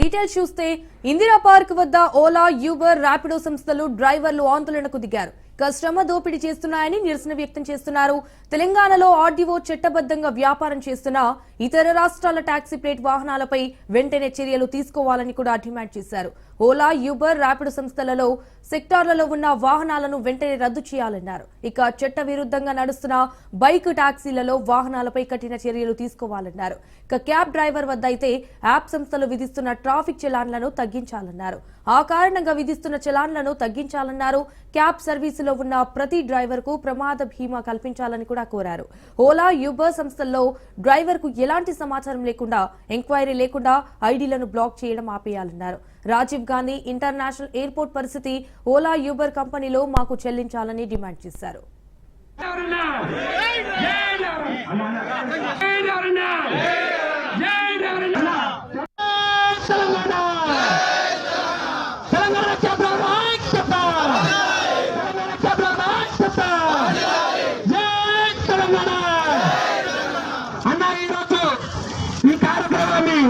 Details చూస్తే Indira park వద్ద Ola Uber Rapido సంస్థలు డ్రైవర్లు ఆందోళనకు దిగారు. శ్రమ దోపిడీ చేస్తున్నాయని నిరసన వ్యక్తం చేస్తున్నారు. తెలంగాణలో ఆర్డీఓ చట్టబద్ధంగా వ్యాపారం చేస్తున్న ఇతర రాష్ట్రాల టాక్సీ ప్లేట్ వాహనాలపై వెంటనే చర్యలు తీసుకోవాలని కూడా డిమాండ్ చేశారు. ఓలా యూబర్ ర్యాపిడ్ సంస్థలలో సెక్టార్లలో ఉన్న వాహనాలను వెంటనే రద్దు చేయాలన్నారు. ఇక చట్ట విరుద్ధంగా నడుస్తున్న బైక్ టాక్సీలలో వాహనాలపై కఠిన చర్యలు తీసుకోవాలన్నారు. ఇక క్యాబ్ డ్రైవర్ వద్ద అయితే యాప్ సంస్థలు విధిస్తున్న ట్రాఫిక్ చలాన్లను తగ్గించాలన్నారు. ఆ కారణంగా విధిస్తున్న చలాన్లను తగ్గించాలన్నారు. క్యాబ్ సర్వీసులో ఉన్న ప్రతి డ్రైవర్కు ప్రమాద బీమా కల్పించాలని కూడా కోరారు ఓలా యూబర్ సంస్థల్లో డ్రైవర్కు ఎలాంటి సమాచారం లేకుండా ఎంక్వైరీ లేకుండా ఐడీలను బ్లాక్ చేయడం ఆపేయాలన్నారు రాజీవ్ గాంధీ ఇంటర్నేషనల్ ఎయిర్పోర్ట్ పరిస్థితి ఓలా యూబర్ కంపెనీలో మాకు చెల్లించాలని డిమాండ్ చేశారు అరుణా జై ఈరోజు ఈ కార్యక్రమాన్ని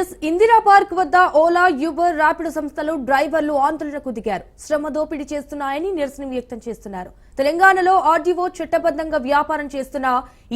ఎస్ ఇందిరా పార్క్ వద్ద ఓలా యూబర్ ర్యాపిడ్ సంస్థలు డ్రైవర్లు ఆందోళనకు దిగారు. శ్రమ దోపిడీ చేస్తున్నాయని నిరసన వ్యక్తం చేస్తున్నారు. తెలంగాణలో ఆర్డీఓ చట్టబద్ధంగా వ్యాపారం చేస్తున్న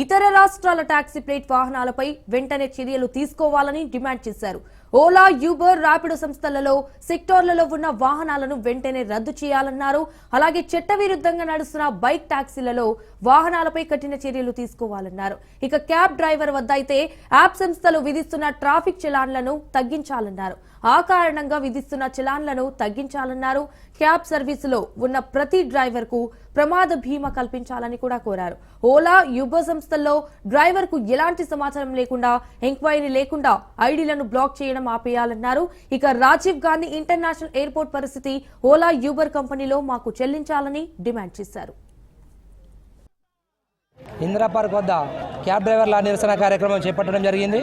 ఇతర రాష్ట్రాల టాక్సీ ప్లేట్ వాహనాలపై వెంటనే చర్యలు తీసుకోవాలని డిమాండ్ చేశారు. ఓలా యూబర్ ర్యాపిడో సంస్థలలో సెక్టార్లలో ఉన్న వాహనాలను వెంటనే రద్దు చేయాలన్నారు. అలాగే చట్టవిరుద్ధంగా నడుస్తున్న బైక్ టాక్సీలలో వాహనాలపై కఠిన చర్యలు తీసుకోవాలన్నారు. ఇక క్యాబ్ డ్రైవర్ వద్ద అయితే యాప్ సంస్థలు విధిస్తున్న ట్రాఫిక్ చలాన్లను తగ్గించాలన్నారు. ఆ కారణంగా విధిస్తున్న చలాన్లను తగ్గించాలన్నారు. క్యాబ్ సర్వీసులో ఉన్న ప్రతి డ్రైవర్కు ప్రమాద భీమా కల్పించాలని కూడా కోరారు. ఓలా యూబర్ సంస్థల్లో డ్రైవర్కు ఎలాంటి సమాచారం లేకుండా ఎంక్వైరీ లేకుండా ఐడీలను బ్లాక్ చేయడం ఆపేయాలన్నారు. ఇక రాజీవ్ గాంధీ ఇంటర్నేషనల్ ఎయిర్పోర్ట్ పరిస్థితి ఓలా యూబర్ కంపెనీలో మాకు చెల్లించాలని డిమాండ్ చేశారు. ఇందిరా పార్క్ వద్ద క్యాబ్ డ్రైవర్ల నిరసన కార్యక్రమం చేపట్టడం జరిగింది.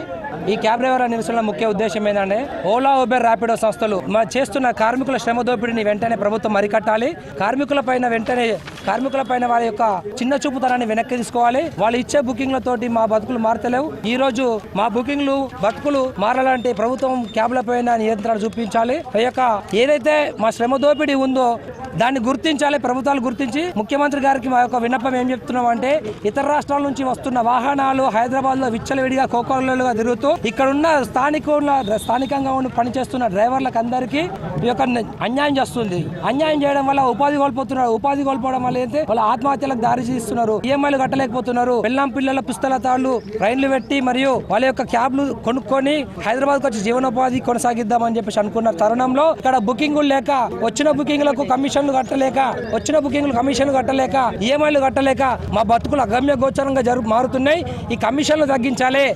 ఈ క్యాబ్ డ్రైవర్ల నిరసనల ముఖ్య ఉద్దేశం ఏంటంటే ఓలా ఉబెర్ ర్యాపిడో సంస్థలు మా చేస్తున్న కార్మికుల శ్రమ దోపిడీని వెంటనే ప్రభుత్వం మరికట్టాలి కార్మికుల పైన వెంటనే కార్మికుల పైన వారి యొక్క చిన్న చూపుతనాన్ని వెనక్కి తీసుకోవాలి. వాళ్ళు ఇచ్చే బుకింగ్లతోటి మా బతుకులు మారతలేవు. ఈ రోజు మా బుకింగ్లు బతుకులు మారాలంటే ప్రభుత్వం క్యాబ్లపైన నియంత్రణ చూపించాలి. ఈ యొక్క ఏదైతే మా శ్రమ దోపిడీ ఉందో దాన్ని గుర్తించాలి ప్రభుత్వాలు గుర్తించి. ముఖ్యమంత్రి గారికి మా యొక్క విన్నపం ఏం చెప్తున్నాం అంటే ఇతర రాష్ట్రాల నుంచి వస్తున్న వాహనాలు హైదరాబాద్లో విచ్చలవిడిగా కోకోలుగా తిరుగుతూ ఇక్కడ ఉన్న స్థానికుల స్థానికంగా ఉండి పనిచేస్తున్న డ్రైవర్లకు అందరికీ ఈ యొక్క అన్యాయం చేస్తుంది. అన్యాయం చేయడం వల్ల ఉపాధి కోల్పోతున్నారు. ఉపాధి కోల్పోవడం వల్ల అయితే వాళ్ళ ఆత్మహత్యలకు దారి తీస్తున్నారు. ఈఎంఐలు కట్టలేకపోతున్నారు. పిల్లం పిల్లల పుస్తకాలు రైళ్ళు పెట్టి మరియు వాళ్ళ యొక్క క్యాబ్లు కొనుక్కొని హైదరాబాద్ వచ్చి జీవనోపాధి కొనసాగిద్దామని చెప్పేసి అనుకున్న తరుణంలో ఇక్కడ బుకింగులు లేక వచ్చిన బుకింగ్లకు కమిషన్లు కట్టలేక వచ్చిన బుకింగ్లు కమిషన్లు కట్టలేక ఈఎంఐలు కట్టలేక మా బతుకులు అగమ్య గోచరంగా జరుగు మారుతున్నాయి. ఈ కమిషన్లు తగ్గించాలి.